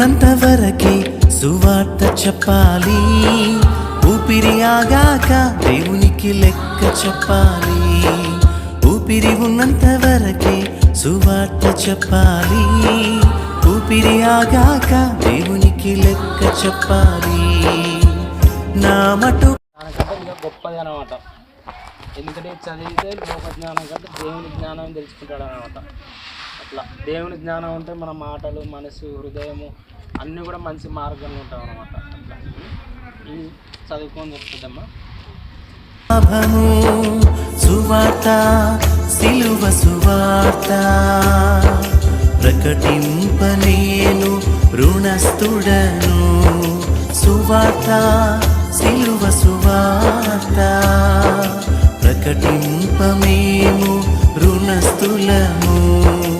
ఉన్నంత వరకే సువార్త చెప్పాలి. ఊపిరి ఆగాక దేవునికి లెక్క చెప్పాలి. ఊపిరి ఉన్నంత వరకే సువార్త చెప్పాలి. ఊపిరి ఆగాక దేవునికి లెక్క చెప్పాలి. నా మటు గొప్పది అనమాట ఎందుకంటే చదివితే లోక జ్ఞానం కంటే దేవుని జ్ఞానం తెలుసుకుంటాడు అనమాట అట్లా. దేవుని జ్ఞానం ఉంటే మన మాటలు మనసు హృదయము అన్నీ కూడా మంచి మార్గంలో ఉంటాం అనమాట అట్లా. ఈ చదువుకొని చెప్తుందమ్మా. లాభము సువార్త సిలువ సువార్త. ప్రకటింపలేను రుణస్థుడను. సువార్త సిలువ సువార్త. ప్రకటింపమేము రుణస్థులము.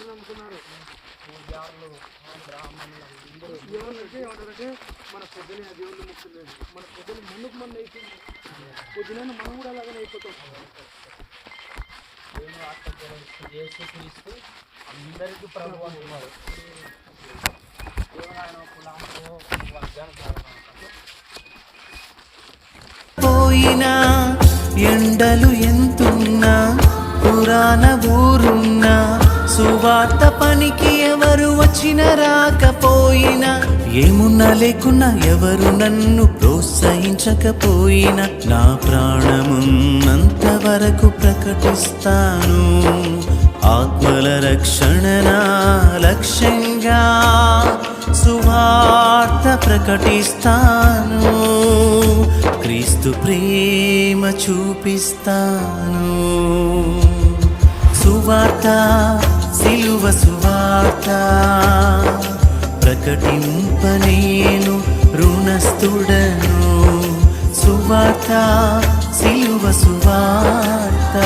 అందరూ నమ్ముకున్నారు పూజారులు బ్రాహ్మణులు అందరూ ఏమన్నంటే ఏమంటారంటే మన పొద్దునే ఆ దేవుళ్ళు ముక్కలేదు మన పొద్దున ముందుకు మన అయిపోయింది. పొద్దున మనం కూడా అలాగనే అయిపోతాం. క్రీస్తు అందరికీ ప్రభు అంటున్నారు ఆయన పోయినా ఎండలు ఎంతున్నా పురాణ ఊరున్నా సువార్త పనికి ఎవరు వచ్చిన రాకపోయినా ఏమున్నా లేకున్నా ఎవరు నన్ను ప్రోత్సహించకపోయినా నా ప్రాణమున్నంత వరకు ప్రకటిస్తాను. ఆత్మల రక్షణ నా లక్ష్యంగా సువార్త ప్రకటిస్తాను. క్రీస్తు ప్రేమ చూపిస్తాను. సువార్త సిలువ సువార్త ప్రకటింప నేను రుణస్థుడను. సువార్త సిలువ సువార్త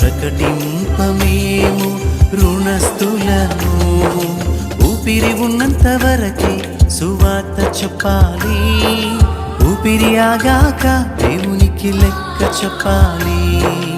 ప్రకటింప మేము రుణస్థులను. ఊపిరి ఉన్నంత వరకే సువార్త చెప్పాలి. ఊపిరి ఆగాక దేవునికి లెక్క చెప్పాలి.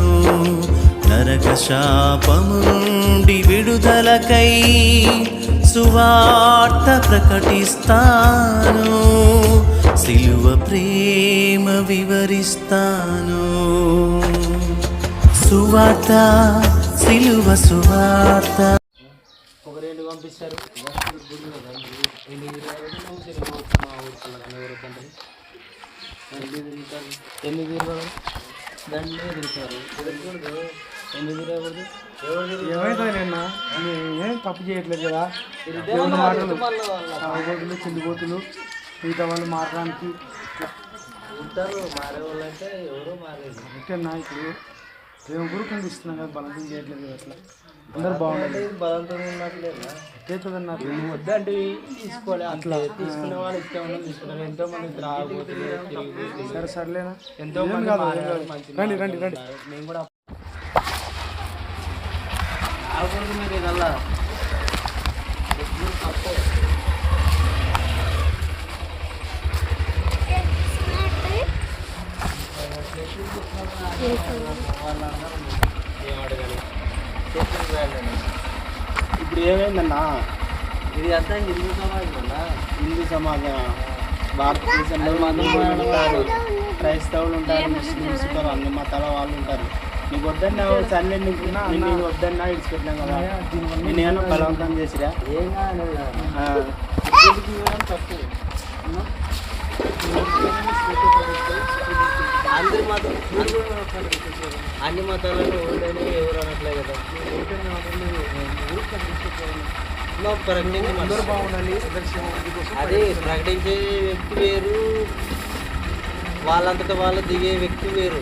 నరక శాపము నుండి విడుదలకై సువార్త ప్రకటిస్తాను సిలువ ప్రేమ వివరిస్తాను సువార్త సిలువ సువార్త ఒక పంపిస్తారు ఎన్ని తిరగలేదు ఎన్ని తిరుగుతారు ఎన్ని దండే తిరుగుతారు తిరగకూడదు ఏమైతుంది నిన్న? ఏం తప్పు చేయట్లేదు కదా? దేవుని మాటలు తాగుబోతులు చెల్లిపోతులు మిగతా వాళ్ళు మారడానికి. ఉంటారు మారే వాళ్ళు అంటే ఎవరు మారేది అంటేనా ఇప్పుడు దేవుని గురు కింద ఇస్తున్నాం కదా బలంతం చేయట్లేదు కదా అట్లా. అందరు బాగుండాలి. ఇది బలంతో ఉన్నట్లేదా నువ్వు వద్దంటే తీసుకోలే అట్లా. తీసుకునే వాళ్ళు ఇష్టం తీసుకున్నారు. ఎంతో మంది తిరిగిపోతులు సరే సర్లేనా. ఎంతో మంది రండి, రండి, రండి. మేము కూడా రాకూడదు మీరు ఇదల్లా. ఇప్పుడు ఏమైందన్నా? ఇది అంతా హిందూ సమాజం అన్నా? హిందూ సమాజం భారతదేశంలో మాత్రం కాదు. క్రైస్తవులు ఉంటారు ముస్లిమ్స్ ఉంటారు అన్ని మతాల వాళ్ళు ఉంటారు. నీకు వద్దన్నా సరే నీకు నేను నీకు వద్దన్నా ఇడిచిపెట్టినా కదా. నేను ఏమన్నా బలవంతం చేసిరా? అందరి మతం అన్ని మతాలను ఉండని ఎవరు అనట్లే కదా. ప్రకటించి అందరూ బాగుండాలి అదే ప్రకటించే వ్యక్తి వేరు వాళ్ళంతటా వాళ్ళు దిగే వ్యక్తి వేరు.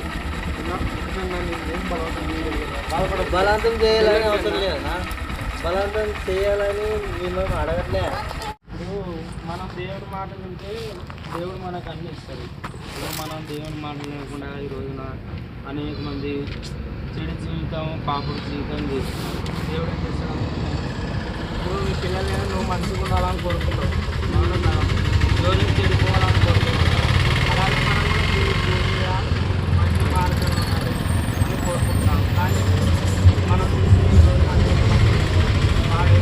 బలవంతం చేయాలని అవసరం లేదు బలవంతం చేయాలని మేము అడగట్లే. ఇప్పుడు మనం దేవుడి మాట వింటే దేవుడు మనకు అన్ని ఇస్తాడు ఇప్పుడు మనం దేవుని మాట లేకుండా ఈ రోజున అనేక మంది చెడు జీవితం పాపుడు జీవితం చేస్తున్నారు. దేవుడు ఏం చేస్తాడు? ఇప్పుడు మీ పిల్లలు నువ్వు మంచిగా ఉండాలని కోరుకుంటావు. మనం జోలికి చెడిపోవాలని కోరుకుంటావు అలాగే మనం కూడా దేవుడి దేవుడి మీద మంచి మార్గంలో ఉండాలి అని కోరుకుంటున్నాం కానీ మనం చూసి ఈ రోజున అనేక మంది బాగా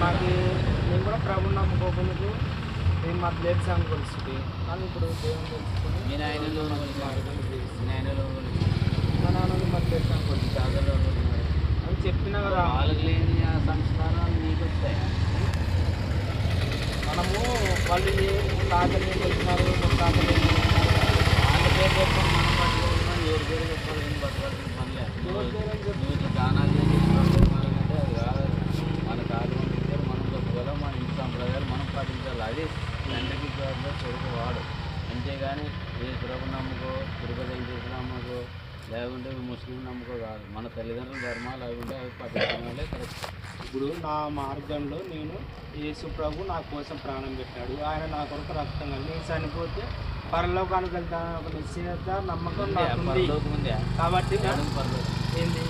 మాకు నేను కూడా ప్రభుని నమ్ముకోకుండా నేను మాకు లేదు సాంగ్ తెలుస్తుంది కానీ ఇప్పుడు దేవుని తెలుసుకొని మీ నాయనలో. మీ నాయనలో మా నాన్నని మాకు లేదు సాంగ్ కొలుస్తుంది. జాగ్రత్తలో అని చెప్పినా కదా. వాళ్ళకి లేని ఆ సంస్కారాలు నీకు వస్తాయి? మనము వాళ్ళు ఏ తాతలు ఏం వెళ్తున్నారు తాతలు ఏం వెళ్తున్నారు వాళ్ళ పేరు చెప్పాలి మనం పట్టుకుంటున్నాం ఎవరి పేరు చెప్పాలి ఏం పట్టుకోవాల్సిన పని లేదు. నువ్వు ఇట్లా దానాలు చేసి అది కాదు. మన కాదు మనం చెప్పుకోవాలి మన ఇంటి సంప్రదాయాలు మనం పాటించాలి. అది తండ్రికి కొడుకు వాడు. అంతేగాని ఏ ప్రభు నమ్ముకో తిరుపతి వెంకటేశ్వర నమ్ముకో లేకుంటే ముస్లిం నమ్ముకో కాదు. మన తల్లిదండ్రుల ధర్మాలు అవి ఉంటే అవి పాటించడం వల్లే కరెక్ట్. ఇప్పుడు నా మార్గంలో నేను యేసు ప్రభు నా కోసం ప్రాణం పెట్టాడు. ఆయన నా కొరకు రక్తం నేను చనిపోతే పరలోకానికి వెళ్తాను ఒక నిశ్చయత నమ్మకం ఉందా కాబట్టి. ఏంది?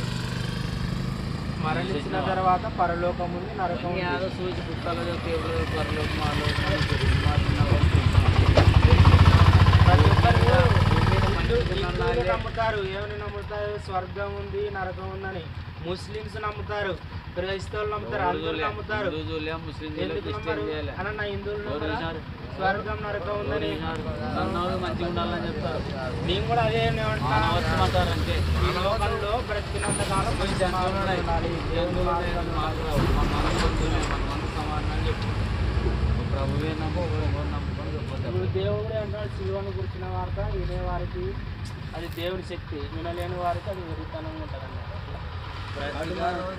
మరణించిన తర్వాత పరలోకం ఉంది నరకం. యాదో సూచి దేవుడు నమ్ముతారు. ఏమని నమ్ముతారు? స్వర్గం ఉంది నరకం ఉందని. ముస్లిమ్స్ నమ్ముతారు. క్రైస్తవులు నమ్ముతారు. అందరూ నమ్ముతారు. ఎందుకు నమ్మరు? అన్న హిందువులు? స్వర్గం నరకం ఉందని. నన్నోడు మంచిగా ఉండాలని చెప్తారు. నేను కూడా అదే అంతే. ఈ లోకంలో బ్రతికినంత కాలం ఉండాలి. ఉండాలి. ప్రభువే నమ్ము నమ్ముకొని దేవుడే అంటాడు శిలువను గురించిన వార్త వినే వారికి అది దేవుడి శక్తి. వినలేని వారికి అది వెరితనం ఉంటుంది అన్నమాట